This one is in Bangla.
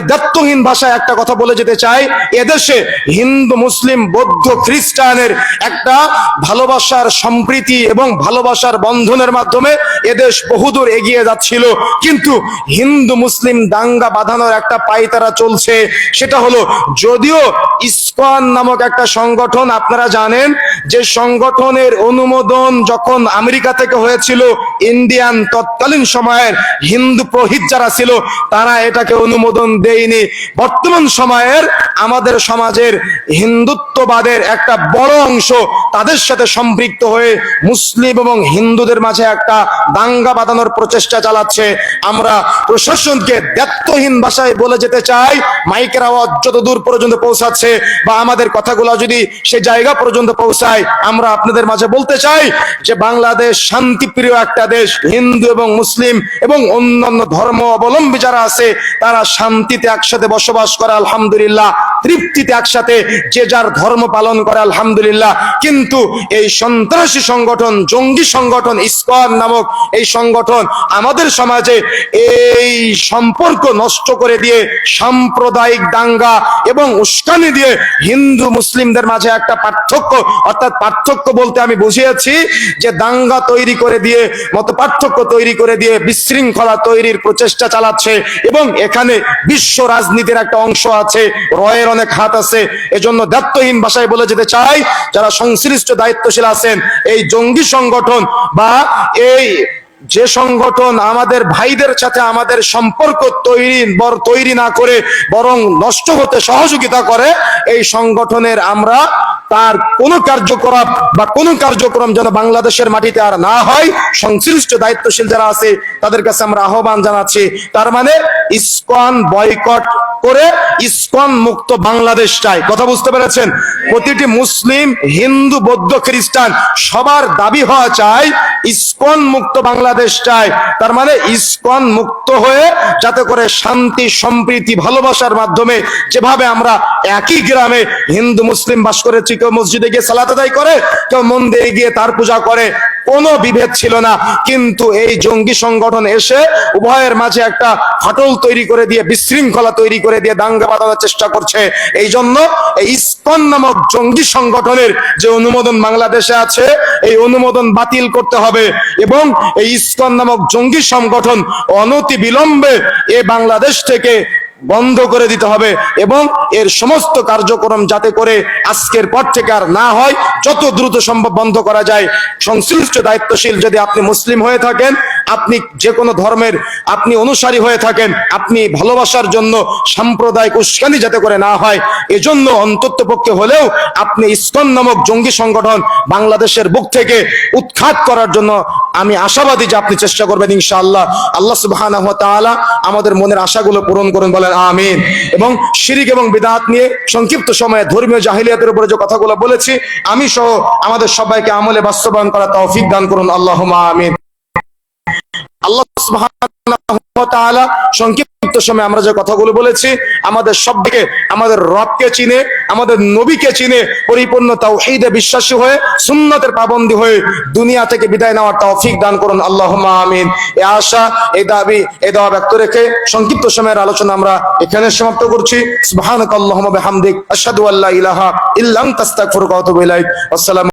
দায়িত্বহীন ভাষায় একটা কথা বলে যেতে চাই। এদেশে হিন্দু, মুসলিম, বৌদ্ধ, খ্রিস্টানের একটা ভালোবাসার সম্প্রীতি এবং ভালোবাসার বন্ধনের মাধ্যমে এদেশ বহুদূর এগিয়ে যাচ্ছিল। কিন্তু হিন্দু, মুসলিম দাঙ্গা বাঁধানোর একটা পাইতারা চলছে। সেটা হলো, যদিও ইসকন নামক একটা সংগঠন, আপনারা জানেন যে সংগঠনের অনুমোদন যখন আমেরিকা থেকে হয়েছিল, ইন্ডিয়ান তৎকালীন সময়ের হিন্দু প্রহিত যারা ছিল, তারা এটাকে অনুমোদন দেয়নি। বর্তমান সময়ের আমাদের সমাজের হিন্দুত্ববাদের একটা বড় অংশ তাদের সাথে সম্পৃক্ত হয়ে মুসলিম এবং হিন্দুদের মাঝে একটা দাঙ্গা বাঁধানোর প্রচেষ্টা চালাচ্ছে। আমরা প্রশাসনকে দায়িত্বহীন ভাষায় বলে যেতে চাই, মাইকের আওয়াজ যত দূর পর্যন্ত পৌঁছাচ্ছে বা আমাদের কথাগুলো যদি সে জায়গা পর্যন্ত পৌঁছায়, আমরা আপনাদের মাঝে বলতে চাই যে বাংলাদেশ শান্তিপ্রিয় একটা দেশ, হিন্দু এবং মুসলিম এবং অন্যান্য ধর্ম অবলম্বী যারা আছে, তারা শান্তিতে একসাথে বসবাস করে, আলহামদুলিল্লাহ। তৃপ্তিতে একসাথে যে যার ধর্ম পালন করে, আলহামদুলিল্লাহ। কিন্তু এই সন্ত্রাসী সংগঠন, জঙ্গি সংগঠন ইসকন নামক এই সংগঠন আমাদের সমাজে এই সম্পর্ক নষ্ট করে দিয়ে, সাম্প্রদায়িক দাঙ্গা এবং উস্কানি দিয়ে হিন্দু মুসলিমদের মাঝে একটা পার্থক্য, অর্থাৎ পার্থক্য বলতে আমি বুঝিয়েছি যে দাঙ্গা তৈরি করে দিয়ে মত পার্থক্য তৈরি করে দিয়ে বিশৃঙ্খলা তৈরির প্রচেষ্টা চালাচ্ছে এবং এখানে বিশ্ব রাজনীতির একটা অংশ আছে রয়ের অনেক হাত আছে, এজন্য দায়িত্বহীন ভাষায় বলে যেতে চাই, যারা সংশ্লিষ্ট দায়িত্বশীল আছেন, এই জঙ্গি সংগঠন বা এই যে সংগঠন আমাদের ভাইদের সাথে আমাদের সম্পর্ক তৈরি, বর তৈরি না করে বরং নষ্ট হতে সহযোগিতা করে, এই সংগঠনের আমরা তার কোন কার্যকলাপ বা কোন কার্যক্রম যেন বাংলাদেশের মাটিতে আর না হয়, সংশ্লিষ্ট দায়িত্বশীল যারা আছে, তাদের কাছে আমরা আহ্বান জানাচ্ছি। তার মানে ইস্কন বয়কট করে ইস্কন মুক্ত বাংলাদেশ চাই। কথা বুঝতে পেরেছেন? প্রতিটি মুসলিম, হিন্দু, বৌদ্ধ, খ্রিস্টান সবার দাবি হওয়া চাই ইসকন মুক্ত বাংলাদেশ চাই। তার মানে ইসকন মুক্ত হয়ে যাতে করে শান্তি, সম্প্রীতি, ভালোবাসার মাধ্যমে যেভাবে আমরা একই গ্রামে হিন্দু, মুসলিম বাস করেছি, কেউ মসজিদে গিয়ে সালাত আদায় করে, কেউ মন্দিরে গিয়ে তার পূজা করে কোনো বিভেদ ছিল না। কিন্তু এই জঙ্গি সংগঠন এসে উভয়ের মাঝে একটা ফাটল তৈরি করে দিয়ে, বিশৃঙ্খলা তৈরি করে দিয়ে দাঙ্গা বাঁধানোর চেষ্টা করছে। এই জন্য এই ইসকন নামক জঙ্গি সংগঠনের যে অনুমোদন বাংলাদেশে আছে, এই অনুমোদন বাতিল করতে হবে এবং এই ইসকন নামক জঙ্গি সংগঠন অনতি বিলম্বে এ বাংলাদেশ থেকে বন্ধ করে দিতে হবে এবং এর সমস্ত কার্যক্রম যাতে করে আজকের পর থেকে আর না হয়, যত দ্রুত সম্ভব বন্ধ করা যায়। সংশ্লিষ্ট দায়িত্বশীল যদি আপনি মুসলিম হয়ে থাকেন, আপনি যে কোনো ধর্মের আপনি অনুসারী হয়ে থাকেন, আপনি ভালোবাসার জন্য সাম্প্রদায়িক উস্কানি যাতে করে না হয়, এজন্য অন্তত পক্ষে হলেও আপনি ইস্কন নামক জঙ্গি সংগঠন বাংলাদেশের বুক থেকে উৎখাত করার জন্য আমি আশাবাদী যে আপনি চেষ্টা করবেন ইনশাআল্লাহ। আল্লাহ তাআলা আমাদের মনের আশাগুলো পূরণ করুন বলেন, আমিন। এবং শিরিক এবং বিদআত নিয়ে সংক্ষিপ্ত সময়ে ধর্মীয় জাহিলিয়াতের উপরে যে কথাগুলো বলেছি, আমি সহ আমাদের সবাইকে আমলে বাস্তবায়ন করা তৌফিক দান করুন। আল্লাহুম্মা আমিন। আল্লাহ সুবহানাহু ওয়া তাআলা সংক্ষিপ্ত সময় আমরা যে কথাগুলো বলেছি, আমাদের সবদিকে, আমাদের রবকে চিনে, আমাদের নবীকে চিনে পরিপূর্ণ তাওহীদে বিশ্বাসী হয়ে, সুন্নতের পাবন্দী হয়ে দুনিয়া থেকে বিদায় নেওয়ার তৌফিক দান করুন। আল্লাহুম্মা আমিন। এই আশা এই দাবি এই দাওয়া ব্যক্ত রেখে সংক্ষিপ্ত সময়ের আলোচনা আমরা এখানে সমাপ্ত করছি। সুবহানাকাল্লাহুম্মা বিহামদিক, আশহাদু আল্লা ইলাহা ইল্লা আনতা আস্তাগফিরুকা ওয়া আতুবু ইলাইক। আসসালামু